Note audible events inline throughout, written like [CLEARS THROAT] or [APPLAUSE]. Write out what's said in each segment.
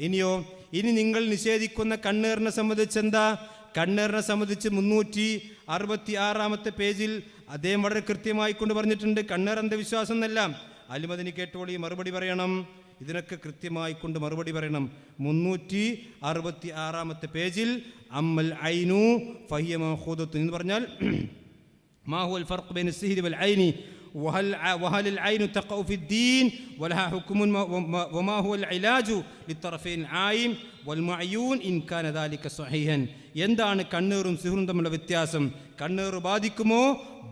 ഇനിയോ ഇനി നിങ്ങൾ നിഷേധിക്കുന്ന കണ്ണേറിനെ സംബന്ധിച്ച് എന്താ? കണ്ണേറിനെ സംബന്ധിച്ച് മുന്നൂറ്റി അറുപത്തി ആറാമത്തെ പേജിൽ അദ്ദേഹം വളരെ കൃത്യമായി കൊണ്ട് പറഞ്ഞിട്ടുണ്ട്. കണ്ണേർ അന്ധവിശ്വാസം എന്നല്ല. അലിമതിന് കേട്ടോളി മറുപടി പറയണം. ഇതിനൊക്കെ കൃത്യമായി കൊണ്ട് മറുപടി പറയണം. മുന്നൂറ്റി അറുപത്തി ആറാമത്തെ പേജിൽ അമ്മൽ ഐനു ഫഹിയ മഹൂദത്തു എന്ന് പറഞ്ഞാൽ [CLEARS THROAT] മാഹുൽ ഫർഖ് ബൈൻ സിഹിദ് വൽ ഐനി وهل وهل العين تقع في الدين ولها حكم وما- وما هو العلاج للطرفين العاين والمعيون إن كان ذلك صحيحا എന്താണ് കണ്ണേറും സിഹറും തമ്മിലുള്ള വ്യത്യാസം കണ്ണേറ് ബാധിക്കുമോ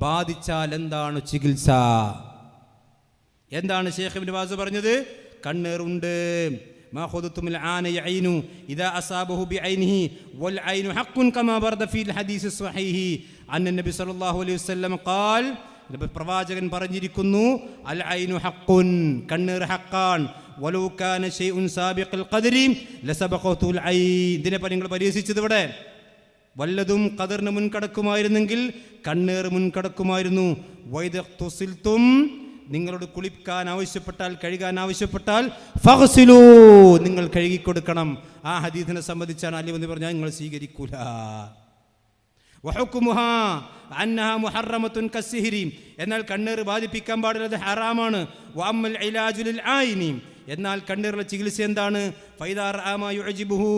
ബാധിച്ചാൽ എന്താണ് ചികിത്സ എന്താണ് ഷേഖ് ഇബ്നു ബാസ് പറഞ്ഞത് കണ്ണേറുണ്ട് ما خذتم العان يعين إذا أصابه بعينه والعين حق كما ورد في الحديث الصحيح أن النبي صلى الله عليه وسلم قال നബി പ്രവാചകൻ പറഞ്ഞിരിക്കുന്നു അൽ ഐനു ഹഖുൻ കണ്ണീർ ഹക്കാൻ വലൗ കാന ഷൈഉൻ സാബിഖൽ ഖദരി ലസബഖതുൽ ഐൻ ഇതിനെ പറ്റി നിങ്ങൾ പരിഹസിച്ചത് ഇവിടെ വല്ലതും കതിറിന് മുൻകടക്കുമായിരുന്നെങ്കിൽ കണ്ണേർ മുൻകടക്കുമായിരുന്നു. വൈദത്തുസിൽത്തും നിങ്ങളോട് കുളിക്കാൻ ആവശ്യപ്പെട്ടാൽ കഴുകാൻ ആവശ്യപ്പെട്ടാൽ ഫഹസിലൂ നിങ്ങൾ കഴുകിക്കൊടുക്കണം. ആ ഹദീദിനെ സംബന്ധിച്ചാണ് വന്ന് പറഞ്ഞാൽ നിങ്ങൾ സ്വീകരിക്കൂല. വഹുക്കുമുഹാ അന്നഹ മുഹറമത്തുൻ കസ്സിഹിരി എന്നാൽ കണ്ണീർ ബാധിപ്പിക്കാൻ പാടുള്ളത് ഹറാമാണ്. വാമൽ ഇലാജുലിൽ ആയിനി എന്നാൽ കണ്ണീറിലെ ചികിത്സ എന്താണ്? ഫൈദാർ ആമായുജിബുഹു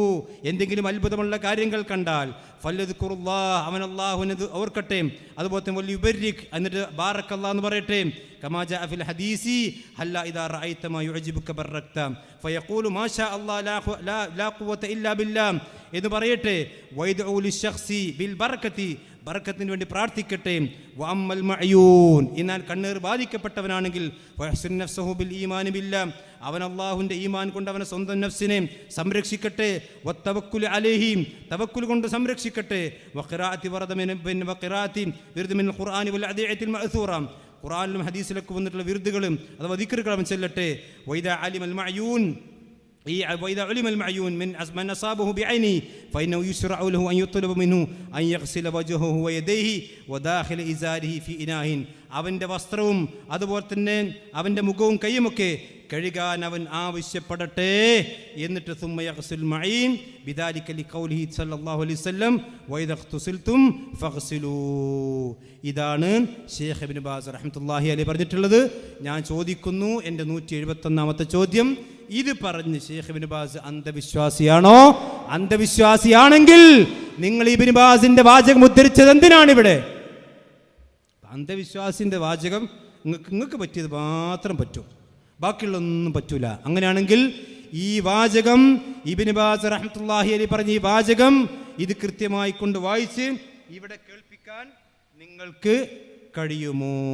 എന്തെങ്കിലും അത്ഭുതമുള്ള കാര്യങ്ങൾ കണ്ടാൽ ഫല്ലത് കുറുല്ലാ അവൻ അള്ളാഹുനത് ഓർക്കട്ടെ. അതുപോലെ തന്നെ വലിയ ഉപരിക് എന്നിട്ട് ബാറക്കല്ലാ എന്ന് പറയട്ടെ. കമാജ അഫിൽ ഹദീസി ഹല്ല ഇദാ റഅയ്തമായി യുജിബുക ബർറക്ത ഫയഖൂലു മാഷാ അല്ലാഹ് ലാ ലാ ഖുവത ഇല്ലാ ബില്ലാ. എന്ന് പറയട്ടെ വൈദഉ ലിശഖ്സി ബിൽ ബർക്കത്തി. ബർക്കത്തിന് വേണ്ടി പ്രാർത്ഥിക്കട്ടെ. വഅമ്മൽ മഅയൂൻ. എന്നാൽ കണ്ണീർ ബാധിക്കപ്പെട്ടവനാണെങ്കിൽ വഹ്സുൻ നഫ്സഹു ബിൽ ഈമാനി ബില്ലാ. അവൻ അള്ളാഹുവിന്റെ ഈമാൻ കൊണ്ട് അവനെ സ്വന്തം നഫ്സിനെ സംരക്ഷിക്കട്ടെ. വത്തവക്കുൽ അലേഹിം തവക്കുൽ കൊണ്ട് സംരക്ഷിക്കട്ടെ. വഖിറാത്തി വറദമിൻ പിന്നെ വഖിറാഅത്തി വിരുദ്ധമിൻ ഖുർആാനി വൽ അദ്ദേഹത്തിൽ മഹസൂറാം ഖുറാനിലും ഹദീസിലൊക്കെ വന്നിട്ടുള്ള വിരുദ്ധുകളും അഥവാ ദിക്കറുകളും ചെല്ലട്ടെ. വൈദ അലിമൽ മഅയൂൻ ഈ وإذا علم المعيون من من أصابه بعينه فإنه يشرع له أن يطلب منه أن يغسل وجهه ويديه وداخل إزاره في إناء അവൻ്റെ വസ്ത്രവും അതുപോലെ തന്നെ അവൻ്റെ മുഖവും കൈയുമൊക്കെ കഴുകാൻ അവൻ ആവശ്യപ്പെടട്ടെ എന്നിട്ട് ثم يغسل معين بذلك لقوله صلى الله عليه وسلم وإذا اغتسلتم فاغسلوا ഇതാണ് ഷേഖ് ഇബ്നു ബാസ് റഹ്മത്തുള്ളാഹി അലൈഹി പറഞ്ഞിട്ടുള്ളത് ഞാൻ ചോദിക്കുന്നു എൻ്റെ നൂറ്റി എഴുപത്തൊന്നാമത്തെ ചോദ്യം ഇത് പറഞ്ഞ് ഷേഖ് ഇബ്നു ബാസ് അന്ധവിശ്വാസിയാണോ? അന്ധവിശ്വാസിയാണെങ്കിൽ നിങ്ങൾ ഇബ്നു ബാസിന്റെ വാചകം ഉദ്ധരിച്ചത് എന്തിനാണ് ഇവിടെ? അന്ധവിശ്വാസിന്റെ വാചകം നിങ്ങൾക്ക് നിങ്ങൾക്ക് പറ്റിയത് മാത്രം പറ്റും. ബാക്കിയുള്ളൊന്നും പറ്റൂല. അങ്ങനെയാണെങ്കിൽ ഈ വാചകം ഇബിൻ ബാസ് റഹ്മത്തുള്ളാഹി അലി പറഞ്ഞ ഈ വാചകം ഇത് കൃത്യമായി കൊണ്ട് വായിച്ച് ഇവിടെ കേൾപ്പിക്കാൻ നിങ്ങൾക്ക് കഴിയുമോ?